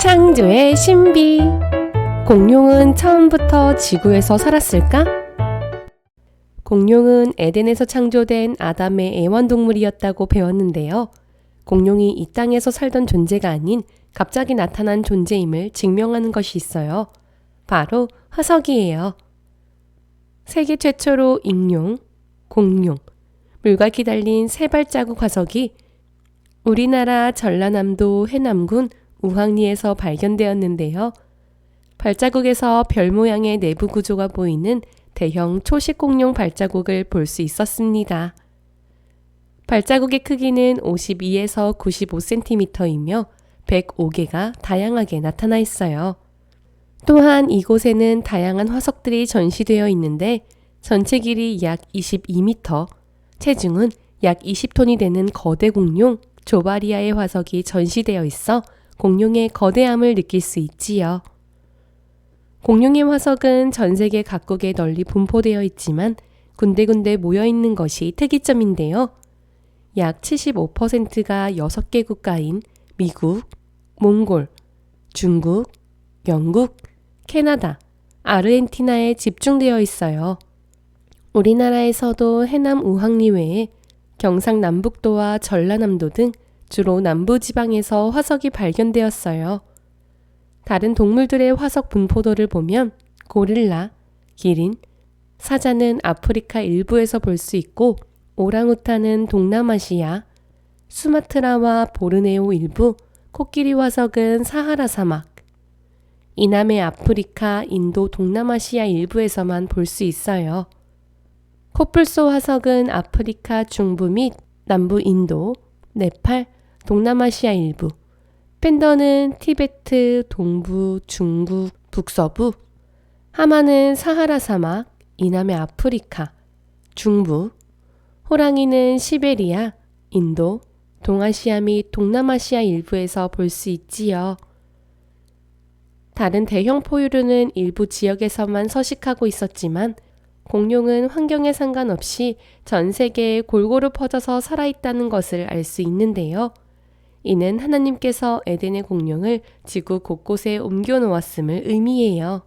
창조의 신비. 공룡은 처음부터 지구에서 살았을까? 공룡은 에덴에서 창조된 아담의 애완동물이었다고 배웠는데요. 공룡이 이 땅에서 살던 존재가 아닌 갑자기 나타난 존재임을 증명하는 것이 있어요. 바로 화석이에요. 세계 최초로 익룡, 공룡, 물갈기 달린 세 발자국 화석이 우리나라 전라남도 해남군 우황리에서 발견되었는데요. 발자국에서 별 모양의 내부 구조가 보이는 대형 초식 공룡 발자국을 볼 수 있었습니다. 발자국의 크기는 52에서 95cm이며 105개가 다양하게 나타나 있어요. 또한 이곳에는 다양한 화석들이 전시되어 있는데 전체 길이 약 22m, 체중은 약 20톤이 되는 거대 공룡 조바리아의 화석이 전시되어 있어 공룡의 거대함을 느낄 수 있지요. 공룡의 화석은 전 세계 각국에 널리 분포되어 있지만 군데군데 모여 있는 것이 특이점인데요. 약 75%가 6개 국가인 미국, 몽골, 중국, 영국, 캐나다, 아르헨티나에 집중되어 있어요. 우리나라에서도 해남 우항리 외에 경상남북도와 전라남도 등 주로 남부지방에서 화석이 발견되었어요. 다른 동물들의 화석 분포도를 보면 고릴라, 기린, 사자는 아프리카 일부에서 볼 수 있고 오랑우탄은 동남아시아, 수마트라와 보르네오 일부, 코끼리 화석은 사하라 사막, 이남의 아프리카, 인도, 동남아시아 일부에서만 볼 수 있어요. 코뿔소 화석은 아프리카 중부 및 남부 인도, 네팔, 동남아시아 일부, 팬더는 티베트, 동부, 중국, 북서부, 하마는 사하라 사막, 이남의 아프리카, 중부, 호랑이는 시베리아, 인도, 동아시아 및 동남아시아 일부에서 볼 수 있지요. 다른 대형 포유류는 일부 지역에서만 서식하고 있었지만 공룡은 환경에 상관없이 전 세계에 골고루 퍼져서 살아있다는 것을 알 수 있는데요. 이는 하나님께서 에덴의 공룡을 지구 곳곳에 옮겨 놓았음을 의미해요.